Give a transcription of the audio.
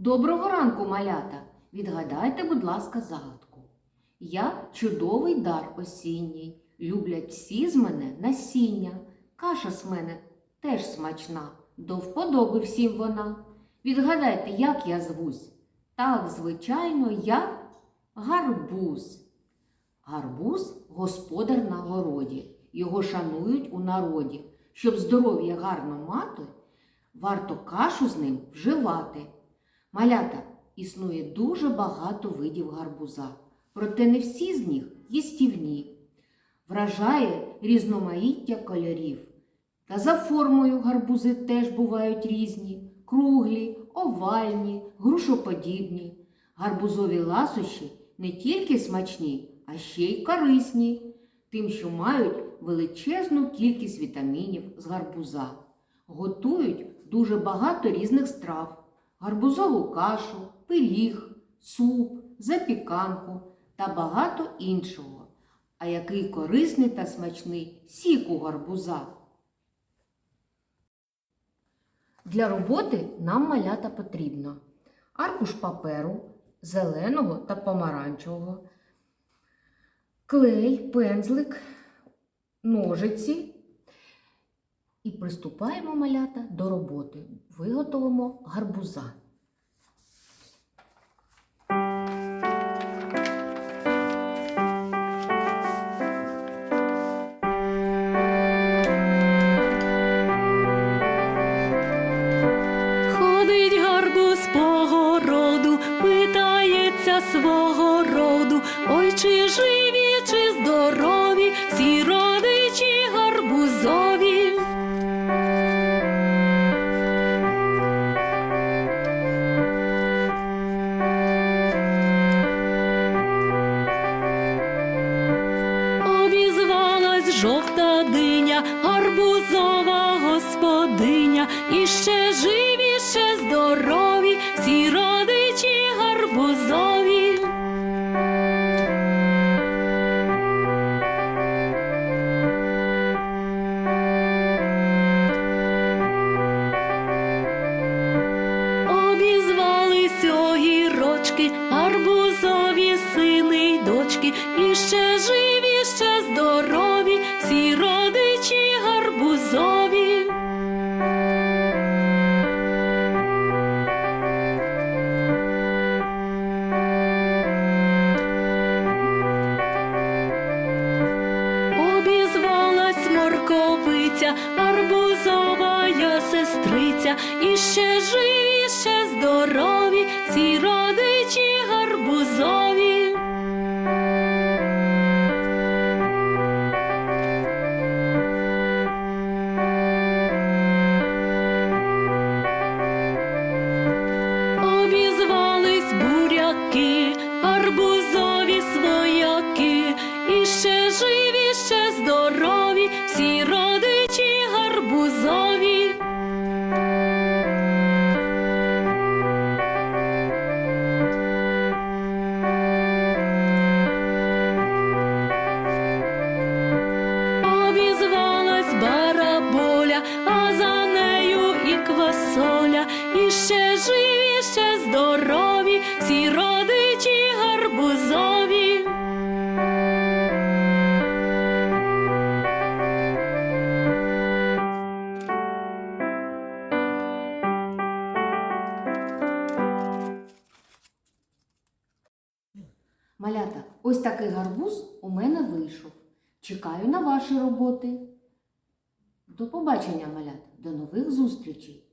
Доброго ранку, малята! Відгадайте, будь ласка, загадку. Я чудовий дар осінній, люблять всі з мене насіння. Каша з мене теж смачна, до вподоби всім вона. Відгадайте, як я звусь? Так, звичайно, я гарбуз. Гарбуз господар на городі. Його шанують у народі. Щоб здоров'я гарно мати, варто кашу з ним вживати. Малята існує дуже багато видів гарбуза, проте не всі з них їстівні. Вражає різноманіття кольорів. Та за формою гарбузи теж бувають різні: круглі, овальні, грушоподібні. Гарбузові ласощі не тільки смачні, а ще й корисні, тим, що мають величезну кількість вітамінів з гарбуза. Готують дуже багато різних страв: гарбузову кашу, пиріг, суп, запіканку та багато іншого. А який корисний та смачний сік у гарбуза. Для роботи нам малята потрібно аркуш паперу зеленого та помаранчевого, клей, пензлик, ножиці. І приступаємо малята до роботи. Виготовимо гарбуза. Свого роду, ой чи живі, чи здорові, жовта диня, гарбузова господиня, і ще живі, ще здорові, всі сестриця, і ще живі, ще здорові, ці родичі гарбузові. А за нею і квасоля, і ще живі, ще здорові, всі родичі гарбузові. Малята, ось такий гарбуз у мене вийшов. Чекаю на ваші роботи. До побачення, малят, до нових зустрічей!